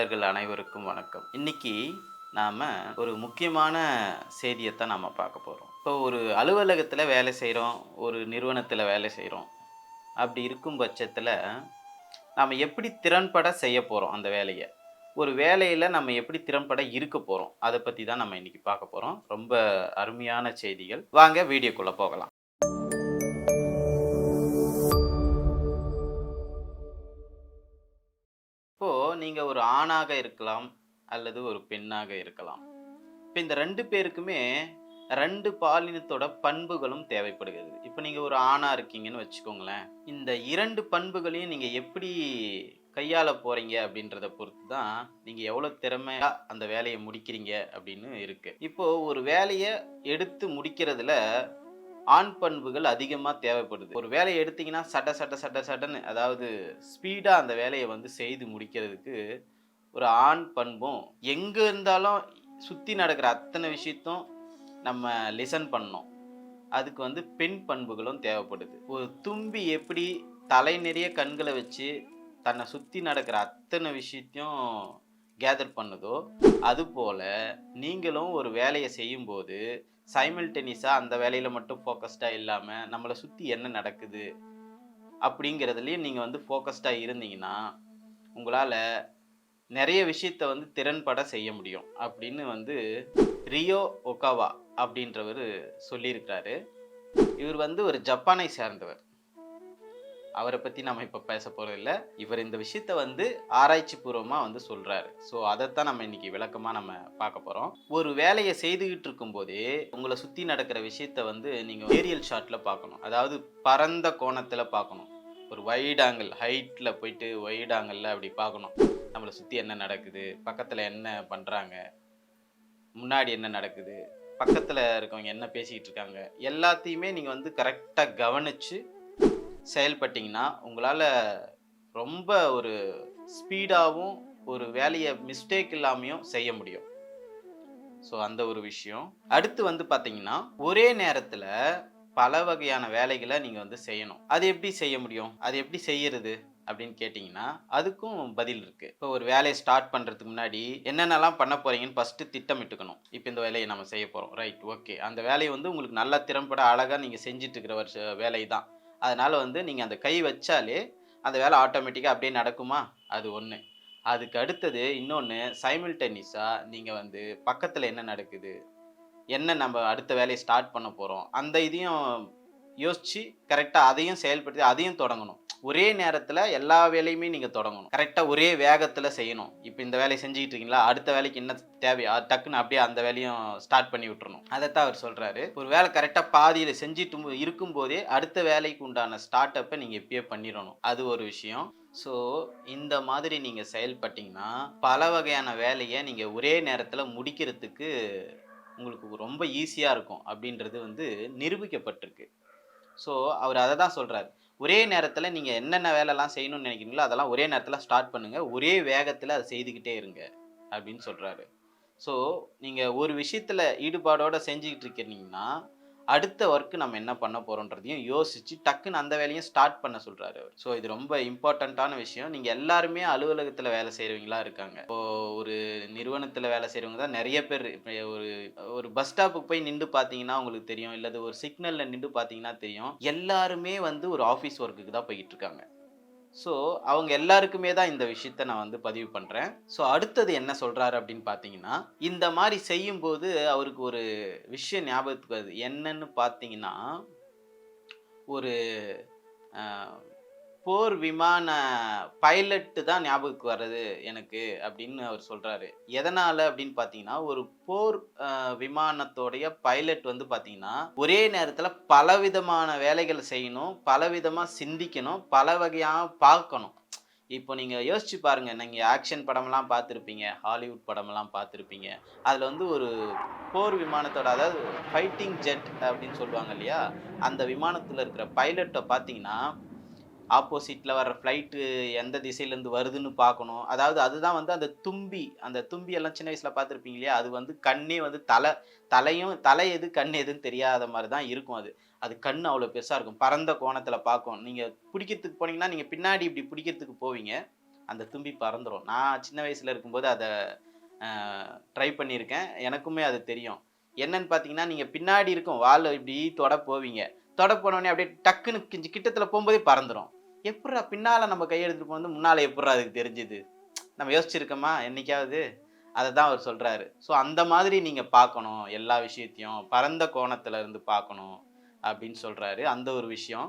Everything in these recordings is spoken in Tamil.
தமிழர்கள் அனைவருக்கும் வணக்கம். இன்னைக்கு நாம் ஒரு முக்கியமான செய்தியைத்தான் நாம் பார்க்க போகிறோம் இப்போ ஒரு அலுவலகத்தில் வேலை செய்கிறோம் ஒரு நிறுவனத்தில் வேலை செய்கிறோம் அப்படி இருக்கும் பட்சத்தில் நாம் எப்படி திறன்பட செய்ய போகிறோம் அந்த வேலையை? ஒரு வேலையில் நம்ம எப்படி திறம்பட இருக்க போகிறோம் அதை பற்றி தான் நம்ம இன்றைக்கி பார்க்க போகிறோம் ரொம்ப அருமையான செய்திகள். வாங்க வீடியோக்குள்ளே போகலாம். ஒரு ஆணாக இருக்கலாம் அல்லது ஒரு பெண்ணாக இருக்கலாம். இப்போ இந்த ரெண்டு பேருக்குமே ரெண்டு பாலினத்தோட பண்புகளும் தேவைப்படுகிறது. இப்போ நீங்கள் ஒரு ஆணாக இருக்கீங்கன்னு வச்சுக்கோங்களேன். இந்த இரண்டு பண்புகளையும் நீங்கள் எப்படி கையாள போகிறீங்க அப்படின்றத பொறுத்து தான் நீங்கள் எவ்வளோ திறமையாக அந்த வேலையை முடிக்கிறீங்க அப்படின்னு இருக்குது இப்போது ஒரு வேலையை எடுத்து முடிக்கிறதுல ஆண் பண்புகள் அதிகமாக தேவைப்படுது. ஒரு வேலையை எடுத்தீங்கன்னா சட்ட சட்ட சட்ட சட்டன்னு அதாவது ஸ்பீடாக அந்த வேலையை வந்து செய்து முடிக்கிறதுக்கு ஒரு ஆண் பண்பும் எங்கே இருந்தாலும் சுற்றி நடக்கிற அத்தனை விஷயத்தும் நம்ம லிசன் பண்ணோம் அதுக்கு வந்து பெண் பண்புகளும் தேவைப்படுது. ஒரு தும்பி எப்படி தலை நிறைய கண்களை வச்சு தன்னை சுற்றி நடக்கிற அத்தனை விஷயத்தையும் கேதர் பண்ணுதோ அதுபோல் நீங்களும் ஒரு வேலையை செய்யும்போது சைமல்டெனிஸாக அந்த வேலையில் மட்டும் ஃபோக்கஸ்டாக இல்லாமல் நம்மளை சுற்றி என்ன நடக்குது அப்படிங்கிறதுலையும் நீங்கள் வந்து ஃபோக்கஸ்டாக இருந்தீங்கன்னா உங்களால் நிறைய விஷயத்த வந்து திறன்பட செய்ய முடியும் அப்படின்னு வந்து ரியோ ஒகாவா அப்படின்றவர் சொல்லியிருக்கிறாரு. இவர் வந்து ஒரு ஜப்பானை சேர்ந்தவர். அவரை பற்றி நம்ம இப்போ பேச போகிறது இல்லை. இவர் இந்த விஷயத்த வந்து ஆராய்ச்சி பூர்வமாக வந்து சொல்கிறாரு ஸோ அதைத்தான் நம்ம இன்றைக்கி விளக்கமாக நம்ம பார்க்க போகிறோம் ஒரு வேலையை செய்துக்கிட்டு இருக்கும்போதே உங்களை சுற்றி நடக்கிற விஷயத்த வந்து நீங்கள் ஏரியல் ஷாட்டில் பார்க்கணும். அதாவது பரந்த கோணத்தில் பார்க்கணும். ஒரு வைட் ஆங்கிள் ஹைட்டில் போயிட்டு வைட் ஆங்கிளில் அப்படி பார்க்கணும். நம்மளை சுற்றி என்ன நடக்குது? பக்கத்தில் என்ன பண்ணுறாங்க முன்னாடி என்ன நடக்குது? பக்கத்தில் இருக்கவங்க என்ன பேசிக்கிட்டு இருக்காங்க? எல்லாத்தையுமே நீங்கள் வந்து கரெக்டாக கவனித்து செயல்பட்டிங்கன்னா உங்களால் ரொம்ப ஒரு ஸ்பீடாகவும் ஒரு வேலையை மிஸ்டேக் இல்லாமையும் செய்ய முடியும். ஸோ அந்த ஒரு விஷயம். அடுத்து வந்து பார்த்தீங்கன்னா ஒரே நேரத்தில் பல வகையான வேலைகளை நீங்கள் வந்து செய்யணும். அது எப்படி செய்ய முடியும்? அது எப்படி செய்யறது? அப்படின்னு கேட்டிங்கன்னா அதுக்கும் பதில் இருக்குது இப்போ ஒரு வேலையை ஸ்டார்ட் பண்ணுறதுக்கு முன்னாடி என்னென்னலாம் பண்ண போகிறீங்கன்னு ஃபஸ்ட்டு திட்டமிட்டுக்கணும். இப்போ இந்த வேலையை நம்ம செய்ய போகிறோம் ரைட் ஓகே அந்த வேலையை வந்து உங்களுக்கு நல்லா திறம்பட அழகாக நீங்கள் செஞ்சுட்டு இருக்கிற வருஷ வேலை தான் அதனால் வந்து நீங்கள் அந்த கை வச்சாலே அந்த வேலை ஆட்டோமேட்டிக்காக அப்படியே நடக்குமா? அது ஒன்று அதுக்கு அடுத்தது இன்னொன்று சைமில்டேனியஸாக நீங்கள் வந்து பக்கத்தில் என்ன நடக்குது? என்ன நம்ம அடுத்த வேலையை ஸ்டார்ட் பண்ண போகிறோம் அந்த இதையும் யோசித்து கரெக்டாக அதையும் செயல்படுத்தி அதையும் தொடங்கணும். ஒரே நேரத்தில் எல்லா வேலையுமே நீங்கள் தொடங்கணும். கரெக்டாக ஒரே வேகத்தில் செய்யணும். இப்போ இந்த வேலையை செஞ்சுக்கிட்டு இருக்கீங்களா அடுத்த வேலைக்கு என்ன தேவையோ அது டக்குன்னு அப்படியே அந்த வேலையும் ஸ்டார்ட் பண்ணி விட்டுறணும். அதைத்தான் அவர் சொல்கிறாரு ஒரு வேலை கரெக்டாக பாதியில் செஞ்சுட்டு இருக்கும்போதே அடுத்த வேலைக்கு உண்டான ஸ்டார்ட் அப்பை நீங்கள் இப்பயே பண்ணிடணும். அது ஒரு விஷயம். ஸோ இந்த மாதிரி நீங்கள் செயல்பட்டீங்கன்னா பல வகையான வேலையை நீங்கள் ஒரே நேரத்தில் முடிக்கிறதுக்கு உங்களுக்கு ரொம்ப ஈஸியாக இருக்கும். அப்படின்றது வந்து நிரூபிக்கப்பட்டிருக்கு. ஸோ அவர் அதை தான் சொல்கிறார் ஒரே நேரத்தில் நீங்கள் என்னென்ன வேலைலாம் செய்யணும்னு நினைக்கிறீங்களோ அதெல்லாம் ஒரே நேரத்தில் ஸ்டார்ட் பண்ணுங்கள் ஒரே வேகத்தில் அதை செய்துக்கிட்டே இருங்க அப்படின்னு சொல்கிறாரு ஸோ நீங்கள் ஒரு விஷயத்தில் ஈடுபாடோடு செஞ்சுக்கிட்டு இருக்கிறீங்கன்னா அடுத்த ஒர்க்கு நம்ம என்ன பண்ண போகிறோன்றதையும் யோசித்து டக்குன்னு அந்த வேலையும் ஸ்டார்ட் பண்ண சொல்கிறாரு அவர். ஸோ இது ரொம்ப இம்பார்ட்டண்ட்டான விஷயம். நீங்கள் எல்லாருமே அலுவலகத்தில் வேலை செய்கிறவங்களா இருக்காங்க. இப்போது ஒரு நிறுவனத்தில் வேலை செய்கிறவங்க தான் நிறைய பேர். இப்போ ஒரு ஒரு பஸ் ஸ்டாப்புக்கு போய் நின்று பார்த்தீங்கன்னா உங்களுக்கு தெரியும். இல்லது ஒரு சிக்னலில் நின்று பார்த்தீங்கன்னா தெரியும். எல்லாருமே வந்து ஒரு ஆஃபீஸ் ஒர்க்குக்கு தான் போய்கிட்டு இருக்காங்க. ஸோ அவங்க எல்லாருக்குமே தான் இந்த விஷயத்த நான் வந்து பதிவு பண்ணுறேன் ஸோ அடுத்தது என்ன சொல்கிறாரு அப்படின்னு பார்த்தீங்கன்னா இந்த மாதிரி செய்யும்போது அவருக்கு ஒரு விஷயம் ஞாபகத்துக்கு வருது. என்னன்னு பார்த்தீங்கன்னா ஒரு போர் விமான பைலட்டு தான் ஞாபகத்துக்கு வர்றது எனக்கு அப்படின்னு அவர் சொல்கிறாரு எதனால் அப்படின்னு பார்த்தீங்கன்னா ஒரு போர் விமானத்தோடைய பைலட் வந்து பார்த்தீங்கன்னா ஒரே நேரத்தில் பலவிதமான வேலைகளை செய்யணும் பலவிதமாக சிந்திக்கணும் பல வகையாக பார்க்கணும். இப்போ நீங்கள் யோசிச்சு பாருங்கள் நீங்கள் ஆக்ஷன் படமெல்லாம் பார்த்துருப்பீங்க ஹாலிவுட் படமெல்லாம் பார்த்துருப்பீங்க. அதில் வந்து ஒரு போர் விமானத்தோட அதாவது ஃபைட்டிங் ஜெட் அப்படின்னு சொல்லுவாங்க இல்லையா? அந்த விமானத்தில் இருக்கிற பைலட்டை பார்த்தீங்கன்னா ஆப்போசிட்டில் வர்ற ஃப்ளைட்டு எந்த திசையிலேருந்து வருதுன்னு பார்க்கணும். அதாவது அதுதான் வந்து அந்த தும்பி அந்த தும்பி எல்லாம் சின்ன வயசில் பார்த்துருப்பீங்க இல்லையா? அது வந்து கண்ணே வந்து தலை தலையும் தலை எது கண் எதுன்னு தெரியாத மாதிரி தான் இருக்கும் அது. அது கண் அவ்வளோ பெருசாக இருக்கும். பரந்த கோணத்தில் பார்க்கும். நீங்கள் பிடிக்கிறதுக்கு போனீங்கன்னா நீங்கள் பின்னாடி இப்படி பிடிக்கிறதுக்கு போவீங்க. அந்த தும்பி பறந்துடும் நான் சின்ன வயசில் இருக்கும்போது அதை ட்ரை பண்ணியிருக்கேன். எனக்குமே அது தெரியும். என்னன்னு பார்த்தீங்கன்னா நீங்கள் பின்னாடி இருக்கும். வால் இப்படி தொட போவீங்க. தொட போனோடனே அப்படியே டக்குன்னு கிஞ்சி கிட்டத்தில் போகும்போதே பறந்துடும் எப்படா பின்னால் நம்ம கையெடுத்துட்டு போகும்போது முன்னால் எப்படா அதுக்கு தெரிஞ்சுது? நம்ம யோசிச்சிருக்கோமா? என்னைக்காவது? அதை தான் அவர் சொல்கிறாரு ஸோ அந்த மாதிரி நீங்கள் பார்க்கணும் எல்லா விஷயத்தையும். பரந்த கோணத்தில் இருந்து பார்க்கணும் அப்படின்னு சொல்கிறாரு அந்த ஒரு விஷயம்.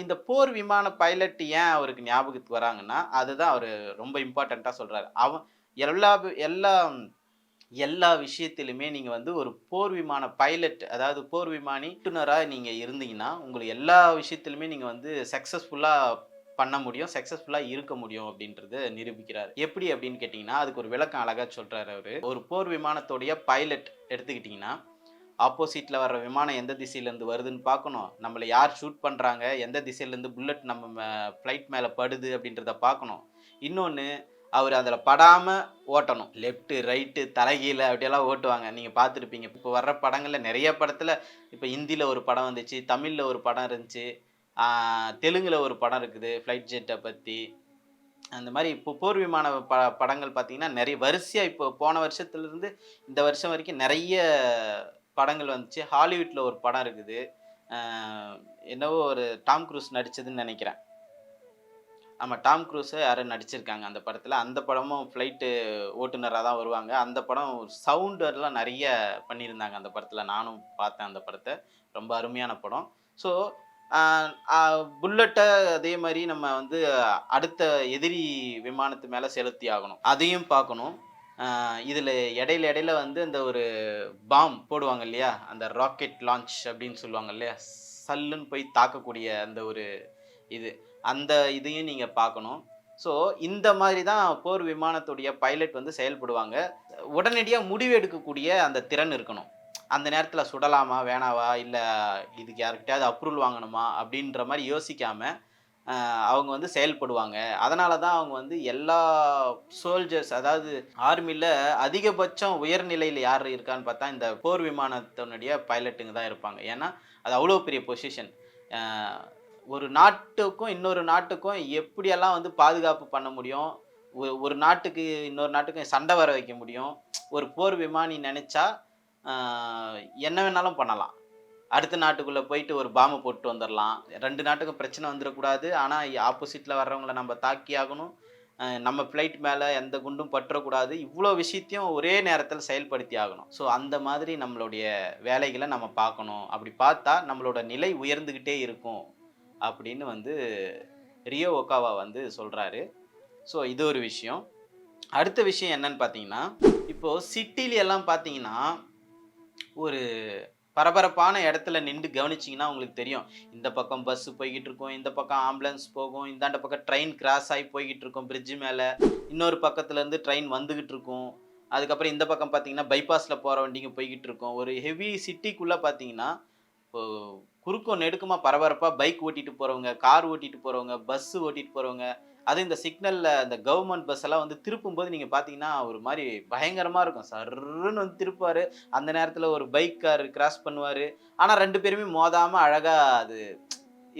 இந்த போர் விமான பைலட் ஏன் அவருக்கு ஞாபகத்துக்கு வராங்கன்னா அதுதான் அவர் ரொம்ப இம்பார்ட்டண்ட்டாக சொல்கிறாரு அவன் எல்லா எல்லா எல்லா விஷயத்திலுமே நீங்கள் வந்து ஒரு போர் விமான பைலட் அதாவது போர் விமானி இட்டுனராக நீங்கள் இருந்தீங்கன்னா உங்களுக்கு எல்லா விஷயத்திலுமே நீங்கள் வந்து சக்ஸஸ்ஃபுல்லாக பண்ண முடியும் சக்ஸஸ்ஃபுல்லாக இருக்க முடியும் அப்படின்றத நிரூபிக்கிறார். எப்படி அப்படின்னு கேட்டிங்கன்னா அதுக்கு ஒரு விளக்கம் அழகாக சொல்கிறாரு அவர். ஒரு போர் விமானத்தோடைய பைலட் எடுத்துக்கிட்டிங்கன்னா ஆப்போசிட்டில் வர்ற விமானம் எந்த திசையிலேருந்து வருதுன்னு பார்க்கணும். நம்மளை யார் ஷூட் பண்ணுறாங்க எந்த திசையிலேருந்து புல்லட் நம்ம ஃப்ளைட் மேலே படுது அப்படின்றத பார்க்கணும். இன்னொன்று அவர் அதில் படாமல் ஓட்டணும். லெஃப்ட்டு ரைட்டு தலைகீழ அப்படியெல்லாம் ஓட்டுவாங்க. நீங்கள் பார்த்துருப்பீங்க. இப்போ வர்ற படங்களில் நிறைய படத்தில் இப்போ ஹிந்தியில் ஒரு படம் வந்துச்சு தமிழில் ஒரு படம் இருந்துச்சு தெலுங்கில் ஒரு படம் இருக்குது ஃப்ளைட் ஜெட்டை பற்றி அந்த மாதிரி இப்போ போர் விமான ப படங்கள் பார்த்தீங்கன்னா நிறைய வரிசையாக இப்போ போன வருஷத்துலேருந்து இந்த வருஷம் வரைக்கும் நிறைய படங்கள் வந்துச்சு. ஹாலிவுட்டில் ஒரு படம் இருக்குது. என்னவோ ஒரு டாம் க்ரூஸ் நடித்ததுன்னு நினைக்கிறேன். நம்ம டாம் க்ரூஸை யாரும் நடிச்சிருக்காங்க அந்த படத்தில். அந்த படமும் ஃப்ளைட்டு ஓட்டுநராக தான் வருவாங்க. அந்த படம் சவுண்டர்லாம் நிறைய பண்ணியிருந்தாங்க அந்த படத்தில். நானும் பார்த்தேன் அந்த படத்தை. ரொம்ப அருமையான படம். ஸோ புல்லட்டை அதே மாதிரி நம்ம வந்து அடுத்த எதிரி விமானத்து மேலே செலுத்தி ஆகணும். அதையும் பார்க்கணும். இதில் இடையில இடையில வந்து அந்த ஒரு பாம் போடுவாங்க இல்லையா? அந்த ராக்கெட் லான்ச் அப்படின்னு சொல்லுவாங்க இல்லையா? சல்லுன்னு போய் தாக்கக்கூடிய அந்த ஒரு இது. அந்த இதையும் நீங்கள் பார்க்கணும். ஸோ இந்த மாதிரி தான் போர் விமானத்துடைய பைலட் வந்து செயல்படுவாங்க. உடனடியாக முடிவு எடுக்கக்கூடிய அந்த திறன் இருக்கணும். அந்த நேரத்தில் சுடலாமா வேணாவா இல்லை இதுக்கு யாருக்கிட்டையாவது அப்ரூவல் வாங்கணுமா அப்படின்ற மாதிரி யோசிக்காமல் அவங்க வந்து செயல்படுவாங்க. அதனால தான் அவங்க வந்து எல்லா சோல்ஜர்ஸ் அதாவது ஆர்மியில் அதிகபட்சம் உயர்நிலையில் யார் இருக்கான்னு பார்த்தா இந்த போர் விமானத்தினுடைய பைலட்டுங்க தான் இருப்பாங்க. ஏன்னா அது அவ்வளோ பெரிய பொசிஷன் ஒரு நாட்டுக்கும் இன்னொரு நாட்டுக்கும் எப்படியெல்லாம் வந்து பாதுகாப்பு பண்ண முடியும்? ஒரு- ஒரு நாட்டுக்கு இன்னொரு நாட்டுக்கும் சண்டை வர வைக்க முடியும்? ஒரு போர் விமானி நினச்சா என்ன வேணாலும் பண்ணலாம். அடுத்த நாட்டுக்குள்ளே போயிட்டு ஒரு பாம்பை போட்டு வந்துடலாம் ரெண்டு நாட்டுக்கும் பிரச்சனை வந்துடக்கூடாது ஆனால் ஆப்போசிட்டில் வர்றவங்கள நம்ம தாக்கி ஆகணும். நம்ம ஃப்ளைட் மேலே எந்த குண்டும் பற்றக்கூடாது. இவ்வளோ விஷயத்தையும் ஒரே நேரத்தில் செயல்படுத்தி ஆகணும். ஸோ அந்த மாதிரி நம்மளுடைய வேலைகளை நம்ம பார்க்கணும். அப்படி பார்த்தா நம்மளோட நிலை உயர்ந்துக்கிட்டே இருக்கும். அப்படின்னு வந்து ரியோ ஒக்காவா வந்து சொல்கிறாரு ஸோ இது ஒரு விஷயம். அடுத்த விஷயம் என்னன்னு பார்த்தீங்கன்னா இப்போது சிட்டில எல்லாம் பார்த்தீங்கன்னா ஒரு பரபரப்பான இடத்துல நின்று கவனிச்சிங்கன்னா உங்களுக்கு தெரியும். இந்த பக்கம் பஸ் போய்கிட்டு இருக்கும் இந்த பக்கம் ஆம்புலன்ஸ் போகும் இந்தாண்ட பக்கம் ட்ரெயின் கிராஸ் ஆகி போய்கிட்டு இருக்கும் பிரிட்ஜு மேலே. இன்னொரு பக்கத்துலேருந்து ட்ரெயின் வந்துக்கிட்டு இருக்கும். அதுக்கப்புறம் இந்த பக்கம் பார்த்தீங்கன்னா பைபாஸில் போகிற வண்டிங்க போய்கிட்டு இருக்கும். ஒரு ஹெவி சிட்டிக்குள்ளே பார்த்தீங்கன்னா இப்போ குறுக்கம் நெடுக்கமாக பரபரப்பாக பைக் ஓட்டிட்டு போகிறவங்க கார் ஓட்டிட்டு போகிறவங்க பஸ் ஓட்டிட்டு போகிறவங்க அது இந்த சிக்னலில் இந்த கவர்மெண்ட் பஸ் எல்லாம் வந்து திருப்பும்போது நீங்கள் பார்த்தீங்கன்னா ஒரு மாதிரி பயங்கரமாக இருக்கும். சர்ருன்னு வந்து திருப்பார். அந்த நேரத்தில் ஒரு பைக் கார் கிராஸ் பண்ணுவார். ஆனால் ரெண்டு பேருமே மோதாமல் அழகாக அது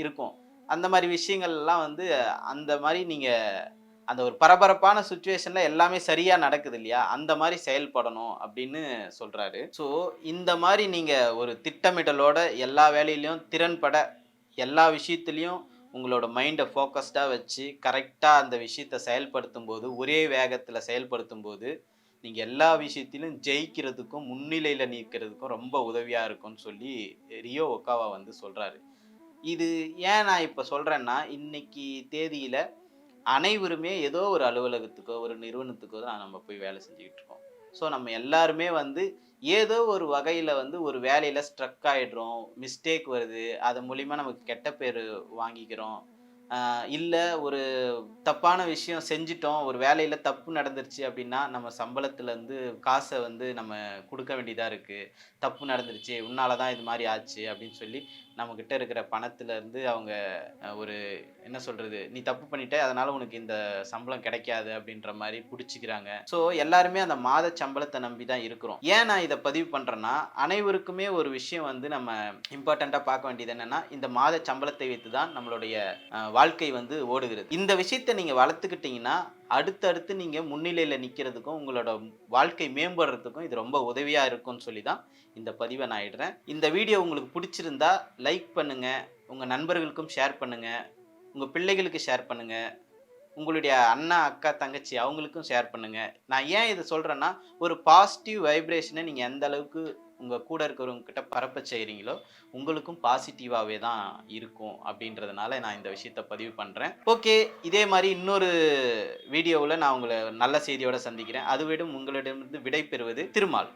இருக்கும். அந்த மாதிரி விஷயங்கள்லாம் வந்து அந்த மாதிரி நீங்கள் அந்த ஒரு பரபரப்பான சுச்சுவேஷனில் எல்லாமே சரியாக நடக்குது இல்லையா? அந்த மாதிரி செயல்படணும் அப்படின்னு சொல்கிறாரு ஸோ இந்த மாதிரி நீங்கள் ஒரு திட்டமிடலோட எல்லா வேலையிலையும் திறன்பட எல்லா விஷயத்துலையும் உங்களோட மைண்டை ஃபோக்கஸ்டாக வச்சு கரெக்டாக அந்த விஷயத்தை செயல்படுத்தும் போது ஒரே வேகத்தில் செயல்படுத்தும் போது நீங்கள் எல்லா விஷயத்திலும் ஜெயிக்கிறதுக்கும் முன்னிலையில் நிற்கிறதுக்கும் ரொம்ப உதவியாக இருக்கும்னு சொல்லி ரியோ ஒக்காவா வந்து சொல்கிறாரு இது ஏன் நான் இப்போ சொல்கிறேன்னா இன்னைக்கு தேதியில் அனைவருமே ஏதோ ஒரு அலுவலகத்துக்கோ ஒரு நிறுவனத்துக்கோ தான் நம்ம போய் வேலை செஞ்சுக்கிட்டு இருக்கோம். ஸோ நம்ம எல்லாருமே வந்து ஏதோ ஒரு வகையில் வந்து ஒரு வேலையில் ஸ்ட்ரக் ஆகிடுறோம் மிஸ்டேக் வருது. அது மூலிமா நமக்கு கெட்ட பேர் வாங்கிக்கிறோம். இல்லை ஒரு தப்பான விஷயம் செஞ்சிட்டோம். ஒரு வேலையில் தப்பு நடந்துருச்சு அப்படின்னா நம்ம சம்பளத்துலேருந்து காசை வந்து நம்ம கொடுக்க வேண்டியதாக இருக்குது தப்பு நடந்துருச்சு. உன்னால தான் இது மாதிரி ஆச்சு அப்படின்னு சொல்லி நம்மக்கிட்ட இருக்கிற பணத்துல இருந்து அவங்க ஒரு என்ன சொல்றது நீ தப்பு பண்ணிட்ட அதனால உனக்கு இந்த சம்பளம் கிடைக்காது அப்படின்ற மாதிரி பிடிச்சிக்கிறாங்க. ஸோ எல்லாருமே அந்த மாத சம்பளத்தை நம்பி தான் இருக்கிறோம். ஏன் நான் இதை பதிவு பண்றேன்னா அனைவருக்குமே ஒரு விஷயம் வந்து நம்ம இம்பார்ட்டண்ட்டாக பார்க்க வேண்டியது என்னன்னா இந்த மாத சம்பளத்தை வைத்து தான் நம்மளுடைய வாழ்க்கை வந்து ஓடுகிறது. இந்த விஷயத்தை நீங்க வளர்த்துக்கிட்டீங்கன்னா அடுத்தடுத்து நீங்கள் முன்னிலையில் நிற்கிறதுக்கும் உங்களோட வாழ்க்கை மேம்படுறதுக்கும் இது ரொம்ப உதவியாக இருக்கும்னு சொல்லி தான் இந்த பதிவை நான் இடுறேன். இந்த வீடியோ உங்களுக்கு பிடிச்சிருந்தா லைக் பண்ணுங்கள் உங்கள் நண்பர்களுக்கும் ஷேர் பண்ணுங்கள் உங்கள் பிள்ளைகளுக்கு ஷேர் பண்ணுங்கள் உங்களுடைய அண்ணா அக்கா தங்கச்சி அவங்களுக்கும் ஷேர் பண்ணுங்கள் நான் ஏன் இதை சொல்கிறேன்னா ஒரு பாசிட்டிவ் வைப்ரேஷனை நீங்கள் எந்த அளவுக்கு உங்க கூட இருக்கிறவங்க கிட்ட பரப்ப செய்கிறீங்களோ உங்களுக்கும் பாசிட்டிவாகவே தான் இருக்கும் அப்படின்றதுனால நான் இந்த விஷயத்த பதிவு பண்றேன். ஓகே இதே மாதிரி இன்னொரு வீடியோவில் நான் உங்களை நல்ல செய்தியோட சந்திக்கிறேன். அதுவிடும் உங்களிடமிருந்து விடை பெறுவது திருமால்.